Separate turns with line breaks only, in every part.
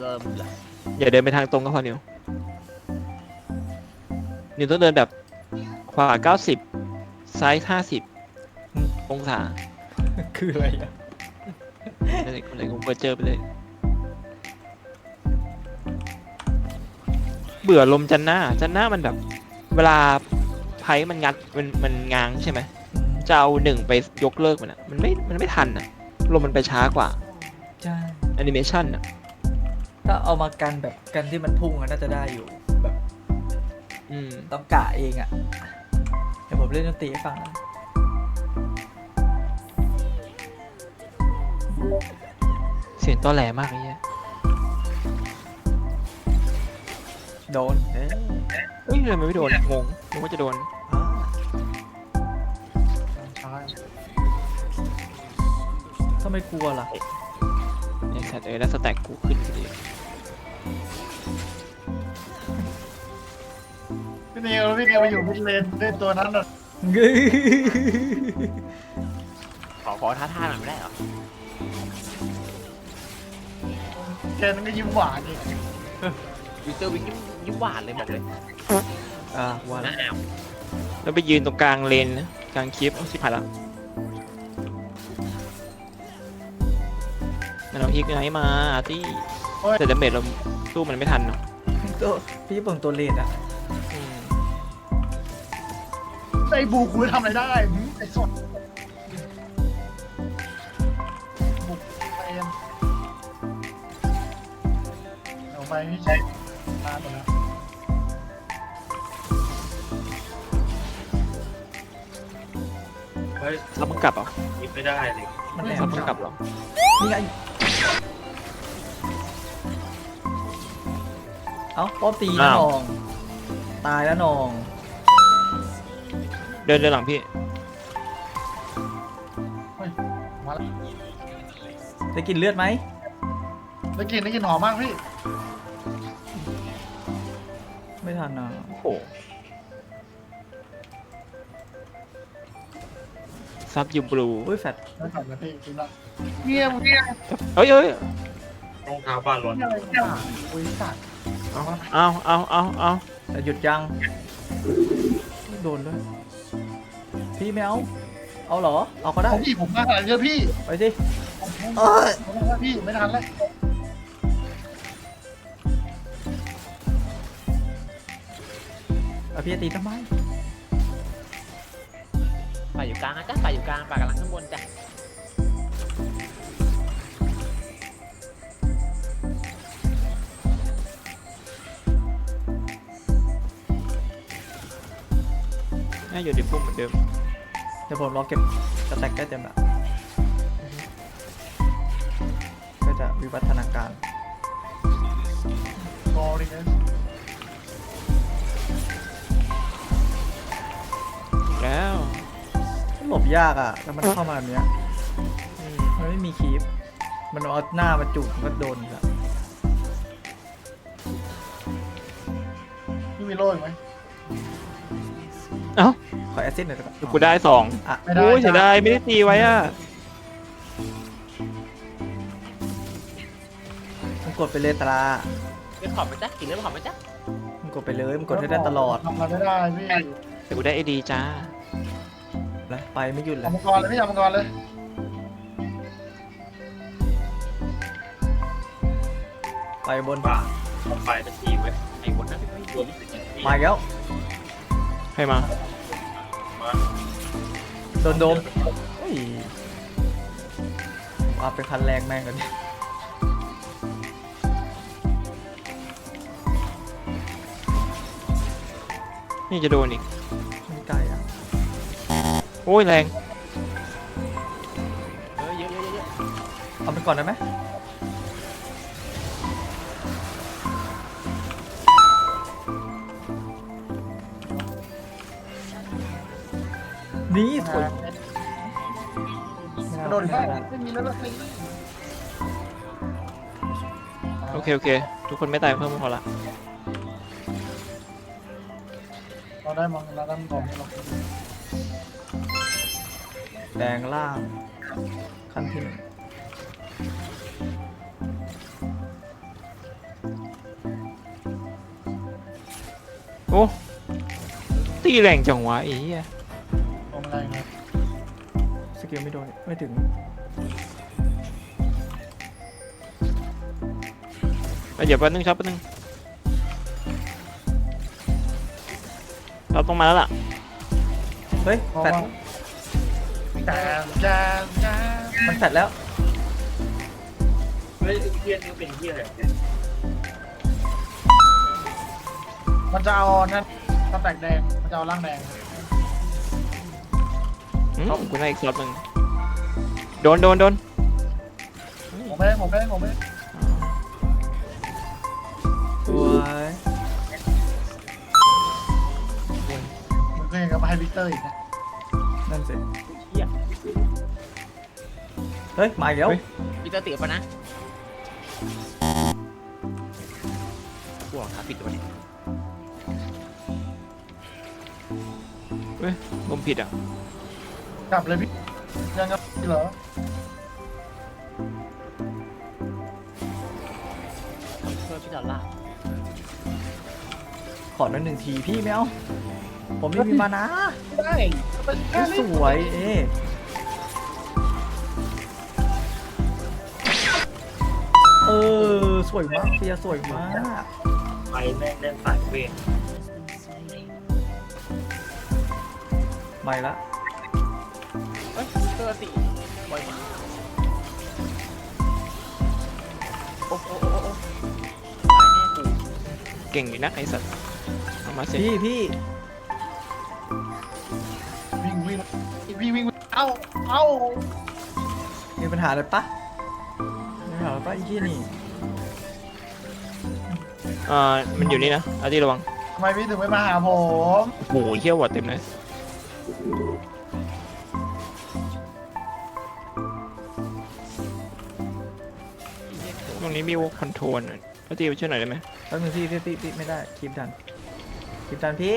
เริ่มละ
อย่าเดินไปทางตรงก็พอนิวนิวต้องเดินแบบขวา90ซ้าย50องศา
คืออะไรอะ
อะไรอะไรกูเปิดเจอไปเลย เบื่อลมจันหน้า จันหน้ามันแบบ เวลาไพ่มันงัดมันมันง้างใช่ไหมจะเอาหนึ่งไปยกเลิกมันอะ มันไม่ มันไม่ทันอะ ลมมันไปช้ากว่า
ใช่
แอนิเมชันอะ
ถ้าเอามากันแบบกันที่มันพุ่งอะน่าจะได้อยู่แบบ
อืม
ต้องกะเองอะเดี๋ยวผมเล่นดนตรีให้ฟังนะ
เสียงต้อแหลมากเลยเนี่ย
โดนเอ๊ะ
เฮ้ยทำไมไม่โดนงงนึกว่าจะโดน
อ่า
ใช่
ทำไมกลัวล่ะ
ไอ้ สัตว์เอ้ยแล้วสแต็กกูขึ้นพอดี
พี่นิวพี่นิวมาอยู่มิดเลนเล่นตัวนั้นน่ะ
ขอขอท้าทายหน่อยไม่ได้เหรอ
แกนั่นก็ยิ้มหวานอีก
ยูเซอร์วิงยิ้มยิ้มหวานเลยบอกเลย
อ่าว่าแล้ว
อ้าว
แล้วไปยืนตรงกลางเลนนะกลางคลิปเอาสิผ่านละ มันเอาฮิกไนท์มาที่
โอ้ย
แต่ดาเมจเราสู้มันไม่ทันเนาะ
ตัวพี่เปิงตัวเลนอะ
อืม
ไอ้บูคุยทำอะไรได้หึไอ้สดบุกไปเอ็มเอาไปพี่ใช้ตาหมดแล้ว
เฮ้ย
ซับมึงกลับเหรอ
ยิงไม่ได้เลย
มันแอบ
ซับมึงกลับเหรอ
นี่ไง เอ้าป้อมตีนะ
อ้าว
นอง ตายแล้วนอง
เดินเดินหลังพี่
มาแล้ว
ได้กินเลือดไหม
ได้กินได้กินหอมมากพี่
ไม่ทันนะ
โอ้โหซับยูบลู
อุ้ยแฟด
ไม่ขับนะพี่กินละเงียบเงียบ
เฮ้ยเฮ้ย
รองเท้าบ้านร้อน
เงียบเงียบอุ้ยสัตว์ เอาวะ
เอาเอาเอาเอา
แต่หยุดยังไม่โดนด้วยพี่ไม่เอา เอาเหรอ เอาก็ได้
ผมพี่ผมมาขนาดเยอะพี่
ไปสิ
ผม
เอ้ย
ผมว่าพี่ไม่ทันแล้ว
เอาพี่จะตีทำไม
ป่าอยู่กลางนะจ้ะป่าอยู่กลางป่ากำลังข้างบนจ้ะ
น่าอยู่ในพุ่มเหมือนเดิม
เดี๋ยวผมรอเก็บสแต็กใกล้เต็มละก็จะวิวัฒนาการ
กอริเอส
แล้ว
หลบยากอะ แล้วมันเข้ามาแบบเนี้ย
อืม
มันไม่มีคีปมันเอาหน้ามาจุกมันก็โดนอีกละ
พี่มีโล่อีกไหม
เอ้า
ข อแอสซิสหน่อยดีกว่า
กูได้สอง
อะ
ไม่ได้
โอ้ยเสียดายไม่ได้ตีไว้อะ
มึงกดไปเลยตรา
เลือดขอบไหมจ๊ะกินเลือดขอบไหมจ๊ะ
มึงกดไปเลยมึงกดให้ได้ตลอด
ทำอะไรไม่ได้พี่
แต่กูได้ไอดีจ้า
นะไปไม่หยุดเลย
ทำมังกรเลยพี่ทำมังกรเลย
ไปบน
ป่าเอาไปเป็นทีไว้
ไอ้คนนั้นไม่โดนไม่ถึง
มาอีกแล้ว
ให้มา
มา
โดนโดมเฮ้ยเอาไปคันแรงแม่งกันดิ
นี่จะโดนอีก
มันไกลอะ
โอ้ยแรง
เออเยอะเยอะเยอะ
เอาไปก่อนได้ไหม นี้ถอย
กระโดดไค่
โอเค โอเค ทุกคนไม่ตายเพิ่มพอละ
เราได้มองเราได้งมองเรา
แดงล่างขั้นที่หนึ่งโอ้
ตีแรงจังวะไอ้เหี้
ลงอะไรเงี้ย
สกิลไม่โดนไม่ถึง
เอาเดี๋ยวแป๊บนึงครับแป๊บนึงเราต้องมาแล้วล่ะ
เฮ้ย
เพราะ
แฟด
ว่าจางจางจาง
มันแฟดแล้ว
เฮ้ยเฮียนี่เป็นเฮียอะไรเนี่ย
มันจะเอานั่นสแต็กแดง มันจะเอาร่างแดง
อืมกูได้อีกรอบหนึ่งโดนโดนโดน
ผมไม่ได้ผมไม่ได้ผมไม่ได้
สวย
มึงก็ยังกับมาให้วิกเตอร์อีกนะ
นั่นสิ
เฮีย
เฮ้ย มาอีกแล้ว
พี่เตอร์ติดปะนะกลัวครับปิดตัวนี้
ลมผิดอะ
กลับเลยพี่ยังกับเหรอ
ช่วยพี่ดอลลาร์
ขอหน่อยหนึ่งทีพี่ไม่เอาผมไม่มีมานะ
ไม่ได้มันแค่
ส
นี้
วยเอ๊ะเออสวยมากเฟียสวยมาก
ไปแม่งเล่นสายเวท
ไม่ละ
เฮ้ยพี่เตอร์ติบ่อยมากโอ้โหโอ้โหโอ้โหตายแน่กู
เก่งอยู่นะไอ้สัตว์เอามาสิ
พี่พี่
วิ่งวิ่งวิ่งวิ่งวิ่งเอ้าเอ้า
มีปัญหาอะไรปะมีปัญหาอะไรปะไอ้ที่นี่
เอ่อมันอยู่นี่นะอาร์ตี้ระวัง
ทำไมพี่ถึงไม่มาหาผม
โอ้โหเขี้ยวหัวเต็มเลย ตรงนี้มีวอคอนโทรลหน่อยอาร์ตี้ไปช่วยหน่อยได้ไหม
แป๊บนึงพี่พี่พี่พี่ไม่ได้คลิปดันคลิปดันพี่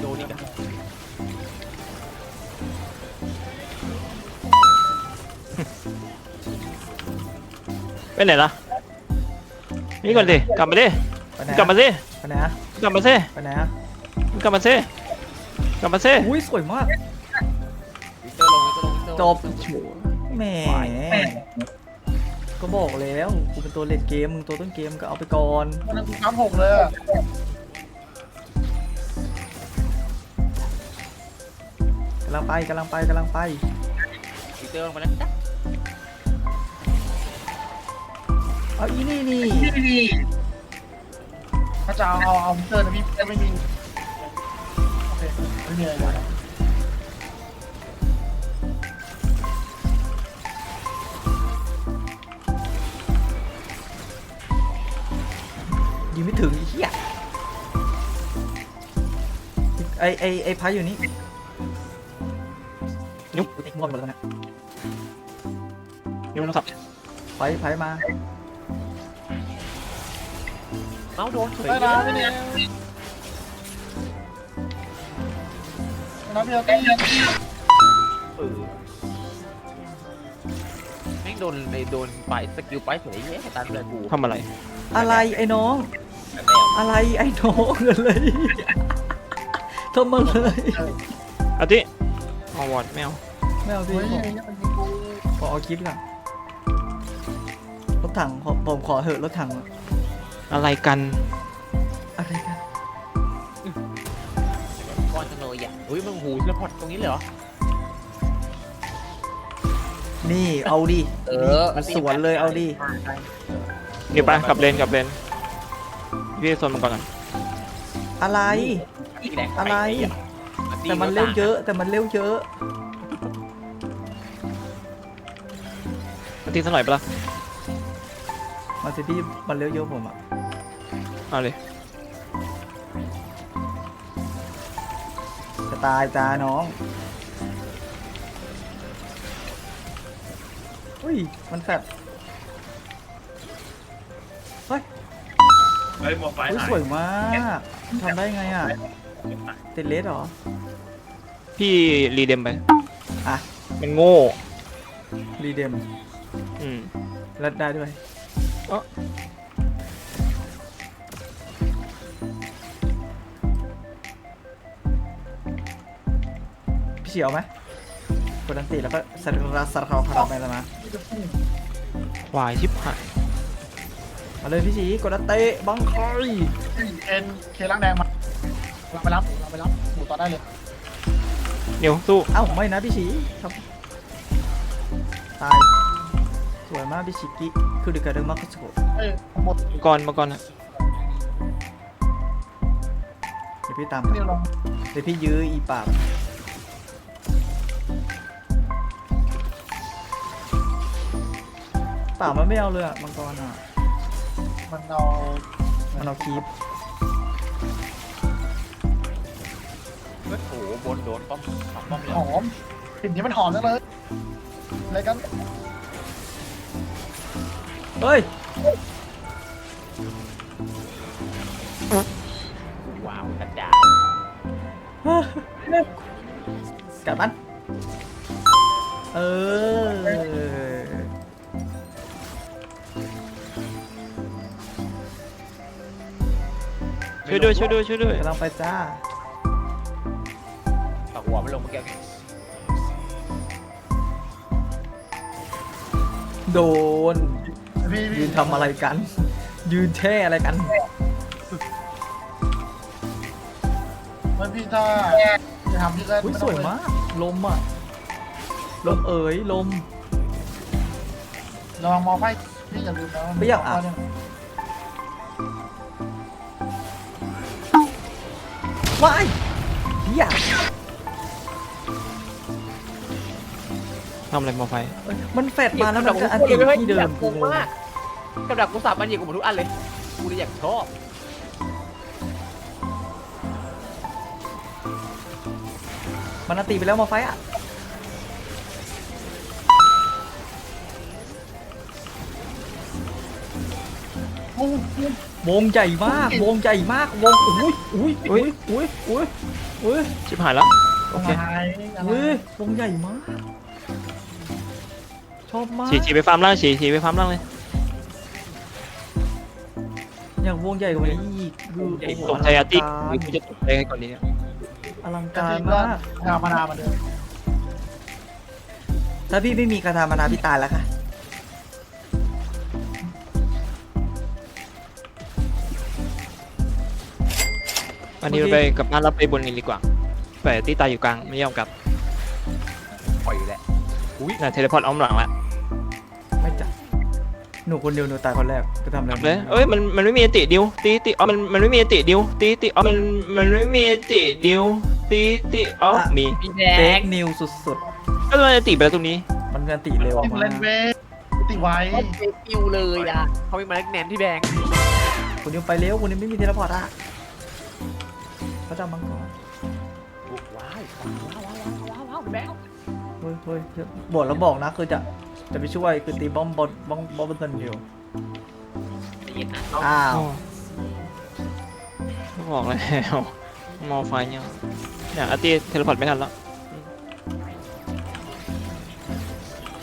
โดนอีกอะ
ไปไหนล่ะนี่ก่อนดิกลับมาดิ
ไปไหน
กลับมาสิ
ไปไหนอะ
กลับมาสิ
ไปไหนอะ
กลับมาสิกลับมาสิ
อุ้ยสวยมาก
วิกเตอร์ลงวิกเตอร์ลงวิกเตอร์
จ
ลง
บ แหมก็บอกแล้วกูเป็นตัวเล่นเกมมึงตัวต้นเกมก็เอาไปก่อน
มันกูค้ำหกเลยอะ
กำลังไปกำลังไปกำลังไป
วิกเตอร์ลงไปแล้วจ้ะ
เอาอีนี่นี่
ถ้าจะเอาเอาเอาวิกเตอร์นะพี่ไม่มีโอเคไม่มีอะไรเลย
ไอไอไอพายอยู่นี่
ยุบ
ติ๊กงอนหมดแล้วนะ
ยุบโทรศัพท์
พายพายมา
เอ้าโดนเฉย
ได้นะไม่เนี่ยนะพี่เอาตี้
เออแม่งโดนในโดนไปสกิลไปเฉยเย้ตามเลยกู
ทำอะไร
อะไรไอ้น้อง
แต่แมว
อะไรไอ้น้องอะไร ทำมาเลย
อาร์ตี้เอาวอร์ดไม่เอา
ไม่เอาดิ
เฮ้ย
ผม
อย่างเงี้ยมันยิงกู
ขอเอาคลิปก่อนรถถังผมผมขอเหอะรถถัง
อะไรกัน
อะไรกัน
ก้อนจังเลยอะอุ้ยมึงหูแล้วพอดตรงนี้เลยเหรอ
นี่เอาดิ
เออ
มันสวนเลยเอาดิ
เดี๋ยวไปกลับเลนกลับเลนพี่โซนมันก่อนกัน
อะไร อะไร แต่มันเร็วเยอะ แต่มันเร็วเยอะ
มาตีสักหน่อยปะล่ะ
มาสิพี่มันเร็วเยอะผมอะ
เอาเลย
จะตายจ้าน้องอุ้ยมันแฟดเฮ้ย
เฮ้ยมอไฟ
อุ้ย
หาย
สวยมากทำได้ไงอะ เติเลสเหรอ
พี่รีเดมไป
อะ
มันโง่
รีเดม
อืม
รัดได้ด้วย
เอ้อ
พี่เฉียวไหมกดอันตีแล้วก็สัตว์รัสสัตว์เขาเขาทไปแล้วนะ
ควายชิบหาย
มาเลยพี่ฉีกดอันติบังคอย
เอ็นเคล้างแดงมา เราไปรับเราไปรับหมูต่อได้เลย
เดี๋ยวสู้
เอ้าไม่นะพี่ฉีครับตายสวยมากพี่ชิกิคือดึกกระดึงมากที่สุด
เอ้ยหมด
มังกรมังกรอะ
เดี๋ยวพี่ตาม
นี่ลง
เดี๋ยวพี่ยื้ออีปราบป่ามันไม่เอาเลยอะมังกรอะ
มันเอา
มันเอาคีบ
นโดนป้อมสองป้อมเลย
หอมกลิ่นนี้มันหอมจังเลยอะไรกัน
เฮ้ย
ว้าวกระจา
กัดมัน เออ
ช่วยด้วยช่วยด้วยช่วยด้วย
กำลังไปจ้า โดน
พี่
ยืนทำอะไรกัน ยืนแช่อะไรกัน
มันพี่ถ้าจะทำพี่ก็
อุ้ยสวยมาก ลมอะ ลมเอ๋ยลม
ระวังมองไพ่พี่อย่าลืมนะ
ไม่อยากอะ ว้ายเฮีย
ทำอะไรมาไฟ
เอ้ยมันแฟดมาแล้วมันก็อันติที่เดิม
กูมากกับดักกูสามอันใหญ่กว่าหมดทุกอันเลย กูเลยอยากชอบ
มันอันติไปแล้วมาไฟอะ
พุ่งพุ่ง
วงใหญ่มากวงใหญ่มากวงอุ้ยอุ้ยอุ้ยอุ้ยอุ้ยอุ้ย
ชิบหายแล้วโอเค
อะไรอะไร
อุ้ยวงใหญ่มาก ชอบมาก
ฉีฉีไปฟาร์มล่างฉีฉีไปฟาร์มล่างเลย
อยากวงใหญ่กว่านี้อีกคือโอ้โห
ตกใจอาร์ติ
อ
ห
ลั
รืองกูจะตกใจก่อนดีเนี่ย
อลัง
กา
การร
มามา
ก
งามมานามาเดิม
ถ้าพี่ไม่มีคาถามานาพี่ตายแล้วค่ะ
วันนี้เราไปกลับบ้านเราไปบนกันดีกว่าแต่ตีตายอยู่กลางไม่ยอมกลับ
ปล่อยอยู่แหละ
น่ะเทเลพอร์ตอ้อมหลังละ
ไม่จับหนูคนเดียวหนูตายคนแรกจะทำอะไร
เลยเอ้ยมันมันไม่มีอติดิวตีตีอ๋อมันมันไม่มีอติดิวตีตีอ๋อมันมันไม่มีอติดิวตีตีอ๋อมี
มีแด
เฟ
ง
กนิวสุด
ก็มันอติไปแล้วตรงนี้
ๆ มันกันติเร็ว
ติด
มา
เลน
ก
เวติดไว้
เขาเฟกนิวเลยอะเขามีมาเล็กแนนที่แบงค์
คุณนิวไปเร็วคุณนิวไม่มีเทเลพอร์ตอะเขาจะเอามังกร
ว้าวว้าวว้าวว้าวว้าวแบงค์
เฮ้ยเฮ้ยเฮ้ยบอกแล้วบอกนะคือจะจะไปช่วยคือตีบอมบอลบอมบอมบอลเนอยู่
ใจเย็นนะ
อ้าว
บอกแล้วมอไฟเนี่ยเนี่ยอาตีเทเลพอร์ตไม่ทันแล้ว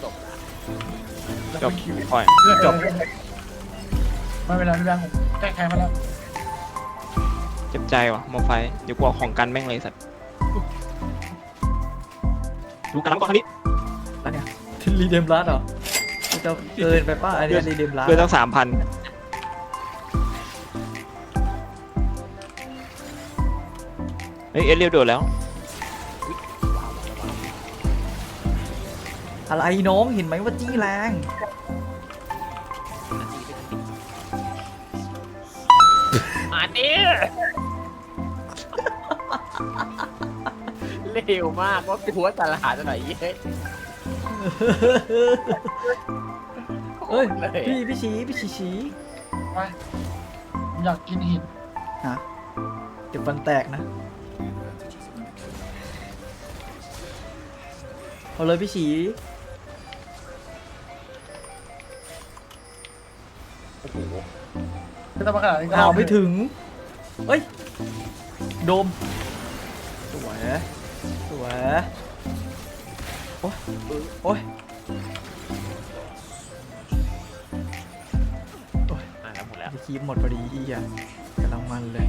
จบละ
จบปล่อย
จบ
ไม่เป็นไรพี่แบงค์ผมแก้แค้นมาแล้ว
เจ็บใจว่ะมอไฟเดี๋ยวกูเอาของกันแม่งเลยสัตว์ ดูกันน้ำก่อนคราวนี้
ที่รีเดมลัสเหรอจะเกินไปป่ะอันนี้รีเดมลัส
เกินตั้งสามพันเฮ้ยเอเรียวโดดแล้ว
อะไรน้องเห็นไหมว่าจี้แรง
อันนี้ เร็วมากว่ากูว่าตลาดจะไหนเย้ย
เอ้ย
เลย
พี่พี่ชี้พี่ชี้ชี้
ไปผมอยากกินหิน
ฮะเดี๋ยวฟันแตกนะเอาเลยพี่ชี้
ไม่ต้องมาขนาดนี้ก็
อ้าวไม่ถึงเอ้ยโดมสวยส วยโอ้ยโอ้ย
อะแล้วหมดแล้ว
พี่คีบหมดพอดีอีอะกำลังมันเลย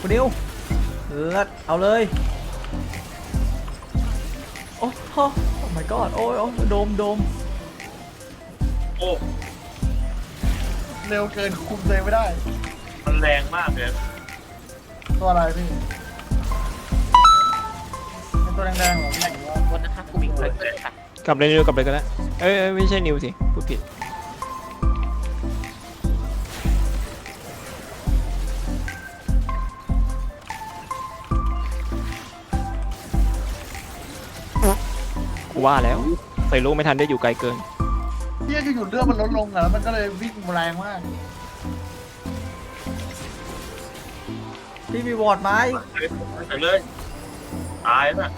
คุณนิวเลิศเอาเลย โอ้โห oh my god โอ้ยโอ้ยโดมโดม
โอ้
เร็วเกินคุมตัวเองไม่ได้
มันแรงมากเลย
ตัวอะไรพี่เป็นตัวแดงๆเหรอพี่หรือว่า
วันนะคะกูมีเคยเกิดค่ะ
กลับเลยนิวกลับเลยก็ได้เอ้ยเอ้ยไม่ใช่นิวสิพูดผิดกูว่าแล้วใส่ลูกไม่ทันได้อยู่ไกลเกิน
พี่อยู่ๆเลือดมันลดลงอะแล้วมันก็เลยวิ่งแรงมาก
พี่มีวอร์ดไหม
ไปเลย ตายน่ะ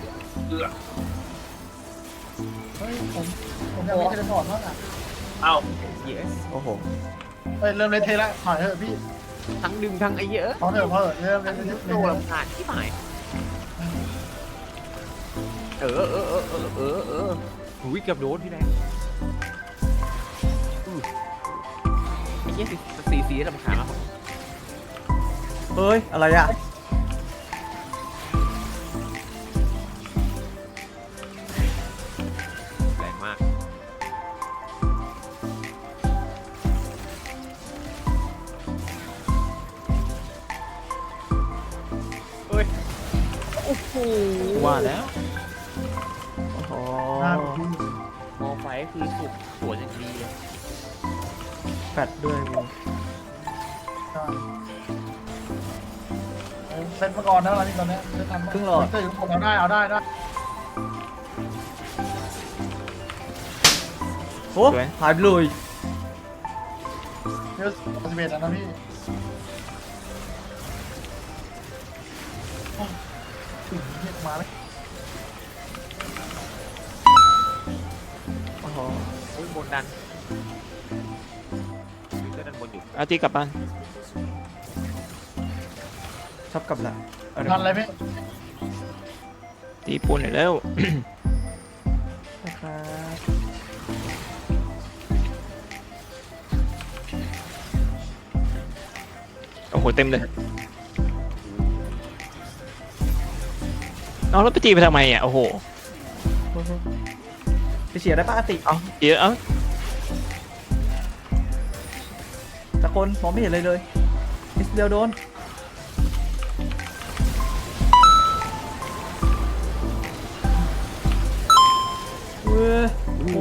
เอือ
เฮ้ยผมผมอยากเล่นเทเลพอร์ตมากอะ
เอ้า
yes
โอ้โห
เฮ้ยเริ่มเล่นเทละถอยเถอะพี่
ทั้งดึงทั้งไอ้เหี้ยอะ
ถอยเถอะพอเถอะเริ่มเล่
ทั้
น
ง
เล่
ดึ
น
ง
เท
ตัว
ละ
ลำคาญที่หมายเออเออเออเออเออเออหูยเกือบโดนพี่แดงอื้อไอ้เหี้ยสีสีสีลำคาญมาก
เฮ้ย อะไรอะ
แรงมาก เฮ้ย โอ้โห
กูว่าแล้ว
โอ้โห
หน้าพี่
มอไฟคือสุดสวยอย่างดีเลย
แฟดด้วยกู
เซ็ตมาก่อนนะตอนนี้ตอนนี้เซ็ตทันครึ่งหลอดเซ็ตอยู่ผมเอาได้เอาได้ได้
โอ้หายไปเลย
เดี๋ยวสิบเอ็ดแล้วนะพี่ถึงเรียกมาแล้ว
โอ้โห
โอ้ยบนดันมีก็ดันบนอยู่
อาตีกลับบ้าน
ชอบกับหลัง
ทันเลยพี่
ตีปูนหน่อยแล้ว
นะครับ
โอ้โห เต็มเลย เอาแล้วไปตีไปทำไมอะ โอ้โห
โอ้โหไปเฉียร์ได้ปะอติ
เอาเดี๋ยวเอา
ตะโกนมองไม่เห็นเลยเลยนิดเดียวโดน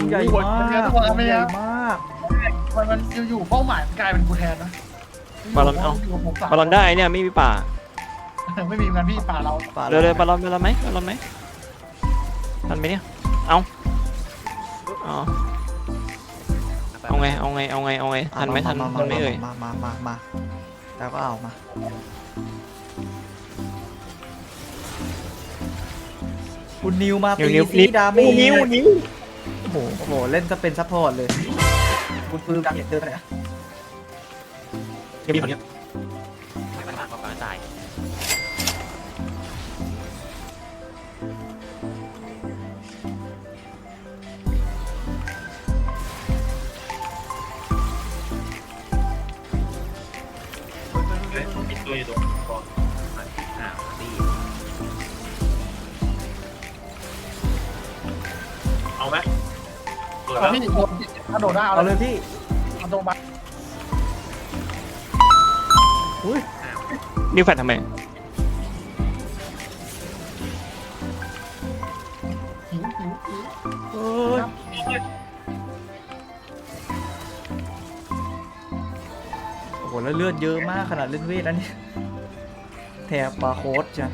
ใหญ่มากวงใหญ่มาก
มันมันอยู่ๆเป้าหมายมันกลายเป็นกูแทนนะ
บอลลอนเอา
ยู่กับผมสาม
บอลลอนได้เนี่ยไม่มีป่า
ไม่มีเหมือนกันพี่ป่าเรา
ป่า
เร็วเร็วบอลลอนบอลลอนไหมบอลลอนไหมทันไหมเนี่ย เอาอ๋อเอาไง เอาไง เอาไง เอาไง ทันไหมทัน
มา
ทันไหมเอ่ย
มามามามาแล้วก็เอามาคุณนิวมา
นิ้ว
ตี
นิ้ว
ซีดาเมจ
นิ้วนิ้ว โอ้โห
โอ้โห เล่นจะเป็นซัพพอร์ตเลย คุณปืนดาเมจเดินไปไหนอะ
เดี๋ยวนี้
ให้มันหนักกว่าการตาย
เฮ้ยมีตัวอยู่ตรงก่อน
อ่าดี
เอาไหม
พี่โดนถ้าโดดได้เอา
เอา
เล
เลยยพี่
เอาตรงไป
อุ้ย
นิ้วแฟดทำไม
หิวหิวหิว
เอ้ยโอ้โหแล้วเลือดเยอะมากขนาดเล่นเวทนะเนี่ยแถบบาร์โค้ดจ้ะ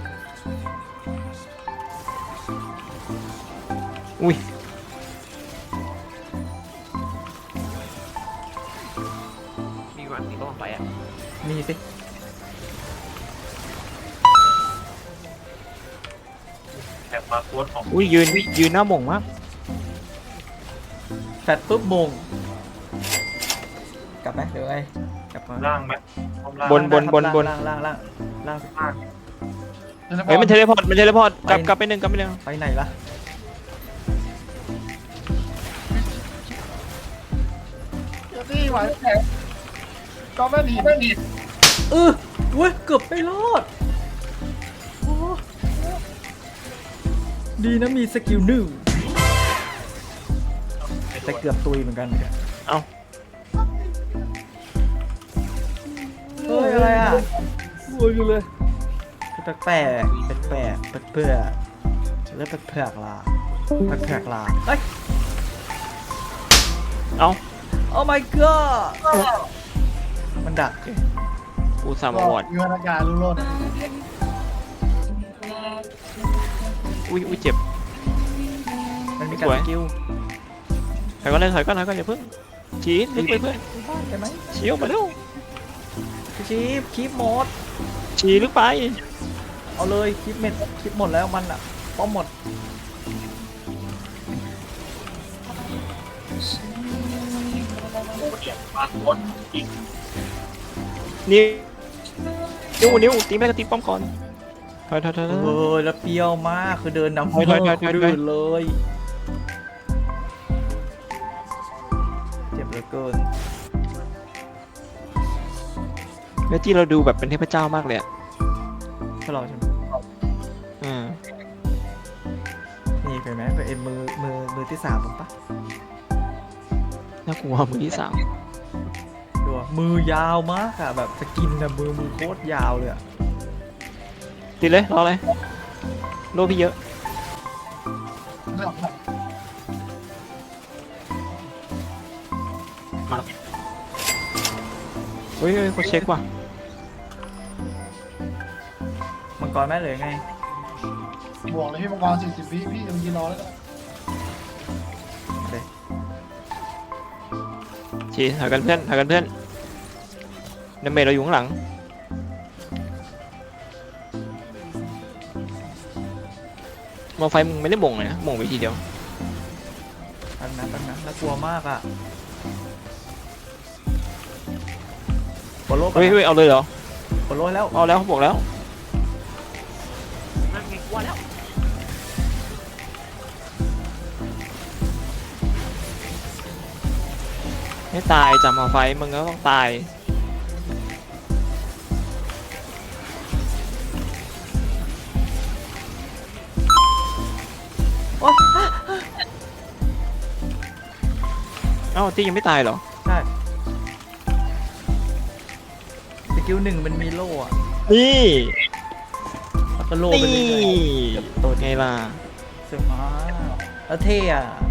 อุ้ย
มีหวังมีก็วางไปอะ
มีสิ
แถบมาโค้ดของ
อุ้ยยืนยืนหน้าหม่งมาก
แฟดปุ๊บมง กลับไหมหรือไงกลับมา
ล่างไหมห้องล่าง
บนบนบนบน
ล่างล่างล่างล่าง
ล่าง
เฮ้ยมันเทเลพอร์ตมันเทเลพอร์ตกลับกลับไปหนึ่งกลับไปหนึ่ง
ไปไหนล่ะ
นี่ไหวแผล ก็ไม่ดีไม่ดี
เออเว้ยเกือบไปรอดอดีนะมีสกิลหนึ่งแต่เกือบตุยเหมือนกันเอาเฮ้ยอะไรอะ
โวยอยู่เลย
แปลกแปลกแปลกเปลกเพื่อจะเรียกแปลกแปลกลาแปลกแปลกลาเอ้ย
เอ้า
Oh my god มันดัก
กูสาม
ก็
วอร์ด
วิวัฒนาการรุ่งโรจน์
อุ้ยอุ้ยเจ็บ
มันมีการ
สวย
สกิล
ถอยก่อนเลยถอยก่อนถอยก่อนอย่าเพิ่งชี้ลึกไปเพื่อน
บ้านได้ไหม
ชี้ออกมาเร็ว
พี่ชีพคลิปหมด
ชี้ลึกไป
เอาเลยคลิปเม็ดคลิปหมดแล้วมันอะป้อมหมด
ปากค นอีก
นิ้วนิ้วนิ้วตีแม่ก็ตีป้อมก่อนถอยถอยถอยถอย
เออแล้วเปรี้ยวมากคือเดินนำ
ถอยถอยถอย
คน
ถอย
อื่นเลยเจ็บเหลือเกิน
เมื่อที่เราดูแบบเป็นเทพเจ้ามากเลยอะ
ถ้าเราใช่ไหม
อืม
นี่เห็นไหมเป็นเอ็มมือมือมือที่สามผมปะ
น่ากลัวมือที่สาม
ดูอะ มือยาวมากอะแบบสกินอะมือมือโคตรยาวเลยอะ
ตีเลย รอเลยโลพี่เยอะ
ไม่ออกครับ
เฮ้ยเฮ้ยเขาเช็คว่ะ
มังกรแม่เลยไง
บวกเลยพี่มังกรสี่สิบวิพี่ยังยืนรอแล้วก็
ชี้ถอยกันเพื่อนถอยกันเพื่อน น้ำเมย์เราอยู่ข้างหลัง มองไฟมึงไม่ได้มงเลยนะมงไปทีเดียว
ตั้งนะตั้งนะแล้วกลัวมากอะบอลโลก
เฮ้ยเฮ้ยเอาเลยเหรอ บ
อลโลแล้ว
เอาแล้วเขาบอกแล้ว
นั่นไงกลัวแล้ว
ไม่ตายจับมาไฟมึงก็ต้องตายาตียังไม่ตายเหรอ
ใช่สกิลหนึ่งมันมีโล่อะ
นี่
แล้วก็โล่ไป
นี่
เรื่อยๆเกือบตัว
ไงล่ะ
สวยมากแล้วเท่อะอันเนี้ย